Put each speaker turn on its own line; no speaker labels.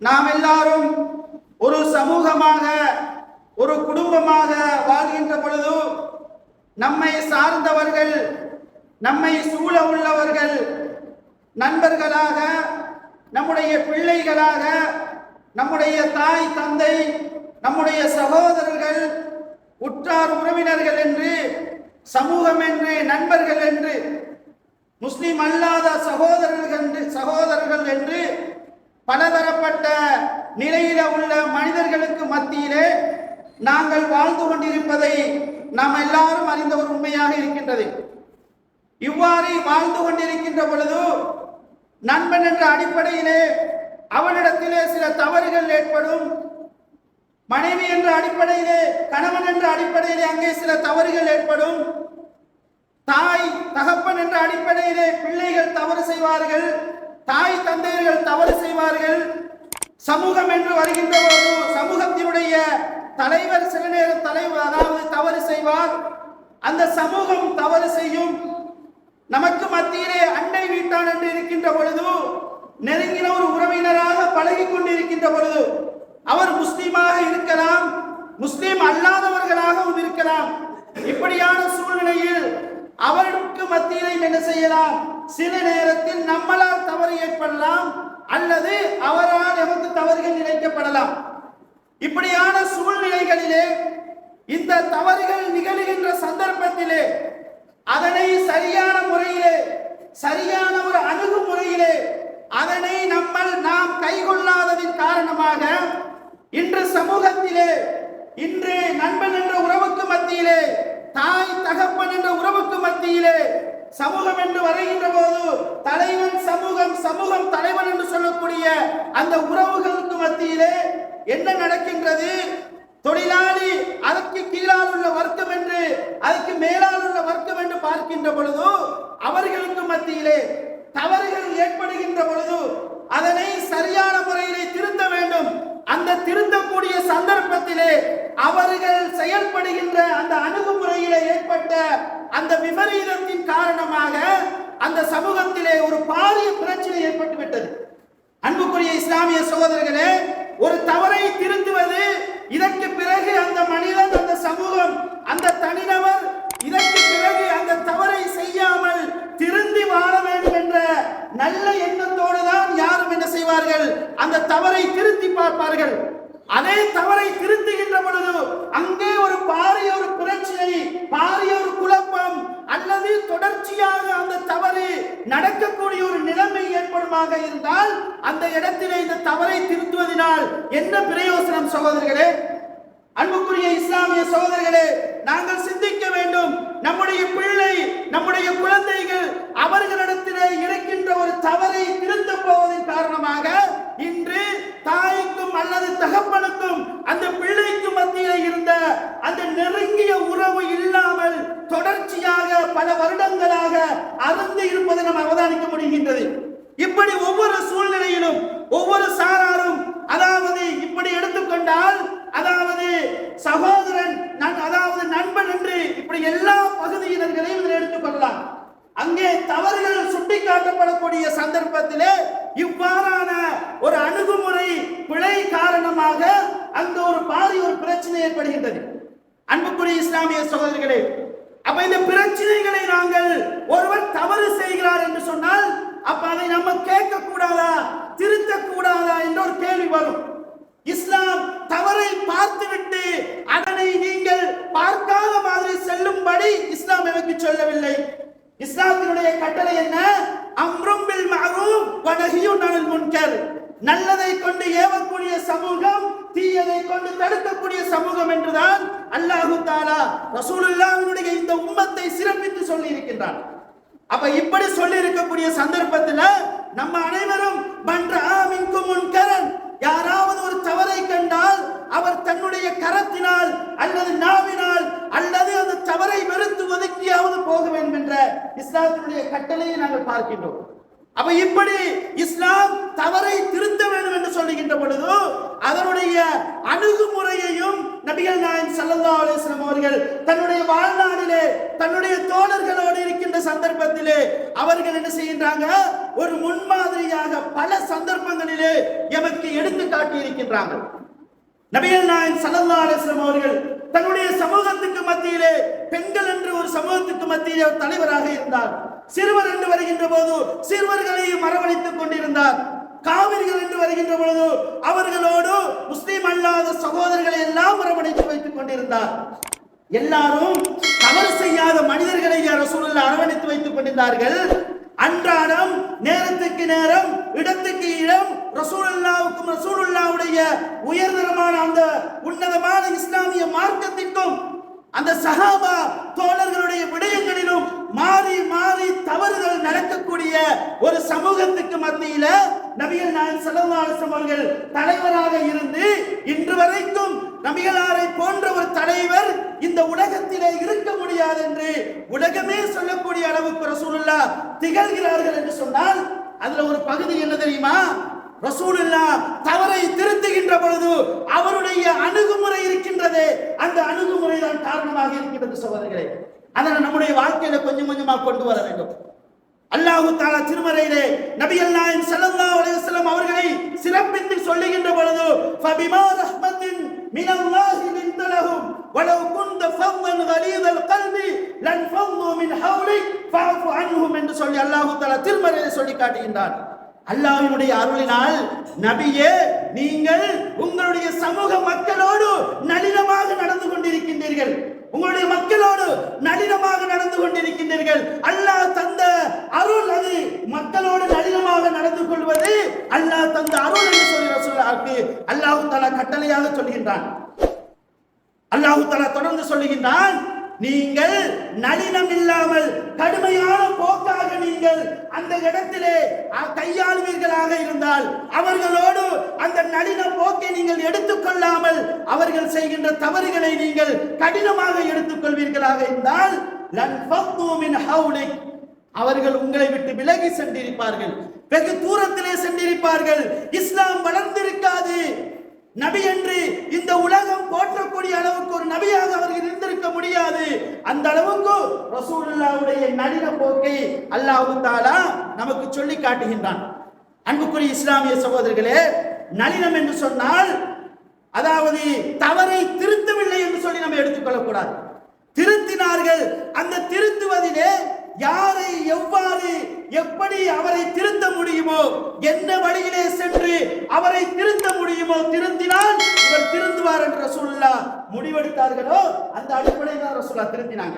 நாம் எல்லாரும் ஒரு சமூகமாக ஒரு குடும்பமாக வாழ்கின்ற பொழுது நம்மை சார்ந்தவர்கள் நம்மை சூழ உள்ளவர்கள் நண்பர்களாக நம்முடைய பிள்ளைகளாக நம்முடைய தாய் தந்தை நம்முடைய சகோதரர்கள் உற்றார் உறவினர்கள் என்று சமூகம் என்று நண்பர்கள் என்று முஸ்லிம் அல்லாத சகோதரர்கள் என்று சகோதரர்கள் என்று பலதரப்பட்ட நிலையில உள்ள மனிதர்களுக்கு மத்தியிலே நாங்கள் வாழ்ந்து கொண்டிருப்பதை நாம் எல்லாரும் அறிந்த ஒரு உண்மையாக இருக்கின்றது. இவ்வாறு வாழ்ந்து கொண்டிருக்கின்ற பொழுது நண்பன் என்ற அடிப்படையிலே அவனிடத்திலே சில தவறுகள் ஏற்படும். மனைவி என்ற அடிப்படையிலே கணவன் என்ற அடிப்படையிலே அங்கே சில தவறுகள் ஏற்படும். தாய் தகப்பன் என்ற அடிப்படையிலே பிள்ளைகள் தவறு செய்வார்கள். தாய் தந்தையர்கள் தவறு செய்வார்கள். சமூகம் என்று வருகின்ற போது சமூகத்தினுடைய தலைவர் சில நேரம் தலைவர் அதாவது தவறு செய்வார். அந்த சமூகம் தவறு செய்யும். நமக்கு மத்தியிலே அண்டை வீட்டான் என்று இருக்கின்ற பொழுது நெருங்கின ஒரு உறவினராக பழகி கொண்டிருக்கின்ற பொழுது அவர் முஸ்லீமாக இருக்கலாம் முஸ்லீம் அல்லாதவர்களாகவும் இருக்கலாம். இப்படியான சூழ்நிலையில் அவர்களுக்கு மத்தியிலையும் என்ன செய்யலாம்? சில நேரத்தில் நம்மளால் தவறு ஏற்படலாம் அல்லது அவரால் எமக்கு தவறுகள் நினைக்கப்படலாம். இப்படியான சூழ்நிலைகளிலே இந்த தவறுகள் நிகழ்கின்ற சந்தர்ப்பத்திலே அதனை சரியான முறையிலே சரியான ஒரு அணுகுமுறையிலே அதனை நம்மள் நாம் கைகொள்ளாததின் காரணமாக இன்று சமூகத்திலே இன்று நண்பன் என்ற உறவுக்கு மத்தியிலே தாய் தகப்பன் என்ற உறவுக்கு மத்தியிலே சமூகம் என்று வருகின்ற போது தலைவன் சமூகம் சமூகம் தலைவன் என்று சொல்லக்கூடிய அந்த உறவுகளுக்கு மத்தியிலே என்ன நடக்கின்றது? தொழிலாளி அதற்கு கீழால் உள்ள வர்க்கம் என்று அதற்கு மேலால் உள்ள வர்க்கம் என்று பார்க்கின்ற பொழுது அவர்களுக்கு மத்தியிலே தவறுகள் ஏற்படுகின்ற பொழுது அதனை சரியான முறையிலே திருத்த வேண்டும் அந்த திருத்தக்கூடிய சந்தர்ப்பத்திலே அவர்கள் செயல்படுகின்ற அந்த அணுகுமுறையிலே ஏற்பட்ட அந்த விபரீதத்தின் காரணமாக அந்த சமூகத்திலே ஒரு பாரிய பிரச்சனை ஏற்பட்டு விட்டது அன்புக்குரிய இஸ்லாமிய சகோதரர்களே ஒரு தவறை திருத்துவது இதற்கு பிறகு அந்த மனிதன் அந்த சமூகம் அந்த தனிநபர் இதற்கு பிறகு அந்த தவறை செய்யாமல் திருந்தி வாழ வேண்டும் என்ற நல்ல எண்ணத்தோடு தான் யாரும் என்ன செய்வார்கள்? அந்த தவறை திருத்தி பார்ப்பார்கள். அதே தவறை திருத்தி பொழுது அங்கே ஒரு பாரிய ஒரு பிரச்சனை பாரிய ஒரு குழப்பம் அல்லது தொடர்ச்சியாக அந்த தவறு நடக்கக்கூடிய ஒரு நிலைமை ஏற்படுமாக இருந்தால் அந்த இடத்திலே இந்த தவறை திருத்துவதனால் என்ன பிரயோசனம் சகோதரர்களே? அன்புக்குரிய இஸ்லாமிய சகோதரர்களே நாங்கள் சிந்திக்க வேண்டும். நம்முடைய பிள்ளை நம்முடைய குழந்தைகள் அவர்களிடத்திலே இருக்கின்ற ஒரு தவறை திருத்த போவதன் காரணமாக இன்று தாய்க்கும் அல்லது தகப்பனுக்கும் அந்த பிள்ளைக்கும் மத்தியில் இருந்த அந்த நெருங்கிய உறவு இல்லாமல் பல வருடங்களாக அருந்து இருப்பதை நாம் அவதானிக்க முடிகின்றது. இப்படி ஒவ்வொரு சூழ்நிலையிலும் ஒவ்வொரு சாராரும் அதாவது இப்படி எடுத்துக்கொண்டால் அதாவது சகோதரன் நான் அதாவது நண்பன் என்று இப்படி எல்லா பகுதியினர்களையும் இதில் எடுத்துக்கொள்ளலாம் அங்கே தவறுகள் சுட்டிக்காட்டப்படக்கூடிய சந்தர்ப்பத்திலே இவ்வாறான ஒரு அணுகுமுறை பிழை காரணமாக அந்த ஒரு பாரி ஒரு பிரச்சனை ஏற்படுகின்றது. அன்புக்குரிய இஸ்லாமிய சகோதரர்களே அப்ப இந்த பிரச்சனைகளை நாங்கள் ஒருவர் தவறு செய்கிறார் என்று சொன்னால் அப்ப அதை நம்ம கேட்க கூடாதா திருத்த கூடாதா என்ற ஒரு கேள்வி வரும். இஸ்லாம் தவறை பார்த்துவிட்டு அதனை நீங்கள் பார்க்காத மாதிரி செல்லும்படி இஸ்லாம் எனக்கு சொல்லவில்லை. இஸ்லாத்தினுடைய கட்டளை என்ன? அம்ரும் பில் மஅரூஃப் வ நஹ்யுன் அனில் முன்கர் நல்லதை கொண்டு ஏவக்கூடிய சமூகம் தீயதை கொண்டு தடுக்கக்கூடிய சமூகம் என்றுதான் அல்லாஹு தாலா ரசூலுல்லாஹினுடைய இந்த உம்மத்தை சிறப்பித்து சொல்லி இருக்கின்றான் அப்ப இப்படி சொல்லி இருக்கக்கூடிய சந்தர்ப்பத்துல நம்ம அனைவரும் மன்ற ஆமின்கும் யாராவது ஒரு தவறை கண்டால் அவர் தன்னுடைய கரத்தினால் அல்லது நாவினால் அல்லது அந்த தவறை வெறுத்து ஒதுக்கியாவது போக வேண்டும் என்ற இஸ்லாத்தினுடைய கட்டளையை நாங்கள் பார்க்கின்றோம். அப்ப இப்படி இஸ்லாம் தவறை திருத்த வேண்டும் என்று சொல்லுகின்ற பொழுது அதனுடைய அணுகுமுறையையும் நபிகள் நாயன் சல்லா அலிஸ்லாம் அவர்கள் தன்னுடைய வாழ்நாளிலே தன்னுடைய தோழர்களோடு இருக்கின்ற சந்தர்ப்பத்திலே அவர்கள் என்ன செய்கின்றாங்க? ஒரு முன்மாதிரியாக பல சந்தர்ப்பங்களிலே எமக்கு எடுத்து காட்டி இருக்கின்றாங்க நபிகள் நாயன் சல்லா அலிஸ்லாம் அவர்கள் தன்னுடைய சமூகத்துக்கு மத்தியிலே பெண்கள் என்று ஒரு சமூகத்துக்கு மத்தியிலே தலைவராக இருந்தார். சிறுவர் என்று வருகின்ற போது சிறுவர்களையும் மரவழித்துக் கொண்டிருந்தார். காவிரிகள் என்று வருகின்ற பொழுது அவர்களோடு முஸ்லீம் அல்லாத சகோதரர்களை எல்லாம் அரவணைத்து வைத்துக் கொண்டிருந்தார். எல்லாரும் தவறு செய்யாத மனிதர்களை ரசூலில் அரவணைத்து வைத்துக் கொண்டிருந்தார்கள். அன்றாடம் நேரத்துக்கு நேரம் இடத்துக்கு இடம் ரசூலுல்லாவுக்கும் ரசூலுல்லாவுடைய உயர்தரமான அந்த உன்னதமான இஸ்லாமிய மார்க்கத்திற்கும் அந்த சஹாபா தோழர்களுடைய விடயங்களிலும் மாறி மாறி தவறுகள் நடக்கக்கூடிய ஒரு சமூகத்துக்கு மத்தியில நபிகள் நான் ஸல்லல்லாஹு அவர்கள் தலைவராக இருந்து இன்று வரைக்கும் நபிகளாரை போன்ற ஒரு தலைவர் இந்த உலகத்திலே இருக்க முடியாது என்று உலகமே சொல்லக்கூடிய அளவுக்கு ரசூலுல்லா திகழ்கிறார்கள் என்று சொன்னால் அதுல ஒரு பகுதி என்ன தெரியுமா? ரசூலுல்லா தவறை திருத்துகின்ற பொழுது அவருடைய அணுகுமுறை இருக்கின்றதே அந்த அணுகுமுறை தான் காரணமாக இருக்கின்றது சகோதரர்களே. அதனை நம்முடைய வாழ்க்கையில கொஞ்சம் கொஞ்சமா கொண்டு வர வேண்டும். அல்லாஹு தாலா திருமறையிலே நபி அல்லாஹின் ஸல்லல்லாஹு அலைஹி வஸல்லம் அவர்களை சிறப்பித்து சொல்லுகின்ற பொழுது ஃபபிமா ரஹ்மத்தின் மினல்லாஹி லின்த லஹும் வலவ் குந்த ஃபவ்வன் கலீதல் கல்பி லன் ஃபவ்வு மின் ஹவ்லிக் ஃபஅஃபு அன்ஹும் என்று சொல்லி அல்லாஹு தாலா திருமறையிலே சொல்லி காட்டுகின்றார் அல்லாவினுடைய அருளினால் நபியே நீங்கள் உங்களுடைய சமூக மக்களோடு நளினமாக நடந்து கொண்டிருக்கின்றீர்கள். உங்களுடைய மக்களோடு நளினமாக நடந்து கொண்டிருக்கின்றீர்கள். அல்லாஹ் தந்த அருள் அது. மக்களோடு நளினமாக நடந்து கொள்வது அல்லாஹ் தந்த அருள் என்று சொல்லி ரசூலாக்கு அல்லாஹ் தலா கட்டளையாக சொல்கின்றான். அல்லாஹு தலா தொடர்ந்து சொல்லுகின்றான் நீங்கள் நளினம் இல்லாமல் கடுமையான போக்காக நீங்கள் அந்த இடத்திலே கையாளுவீர்களாக இருந்தால் அவர்களோடு அந்த நளின போக்கை நீங்கள் எடுத்துக்கொள்ளாமல் அவர்கள் செய்கின்ற தவறுகளை நீங்கள் கடினமாக எடுத்துக்கொள்வீர்களாக இருந்தால் அவர்கள் உங்களை விட்டு விலகி சென்றிருப்பார்கள். வெகு தூரத்திலே சென்றிருப்பார்கள். இஸ்லாம் வளர்ந்திருக்காது. நபி என்று இந்த உலகம் போற்றக்கூடிய அளவுக்கு ஒரு நபியாக அவர்கள் இருந்திருக்க முடியாது அந்த அளவுக்கு ரசூலுல்லாவுடைய நளின போக்கை அல்லாஹ் தாலா நமக்கு சொல்லி காட்டுகின்றான். அன்புக்குரிய இஸ்லாமிய சகோதரர்களே நளினம் என்று சொன்னால் அதாவது தவறை திருத்தவில்லை என்று சொல்லி நம்ம எடுத்துக்கொள்ளக்கூடாது. திருத்தினார்கள் அந்த திருத்துவதிலே யாரை எவ்வாறு எப்படி அவரை திருத்த முடியுமோ என்ன வழியிலே சென்று அவரை திருத்த முடியும் ரசூல்லா முடிவெடுத்தார்களோ அந்த அடிப்படையில் தான் ரசூலுல்லாஹ் திருத்தினாங்க.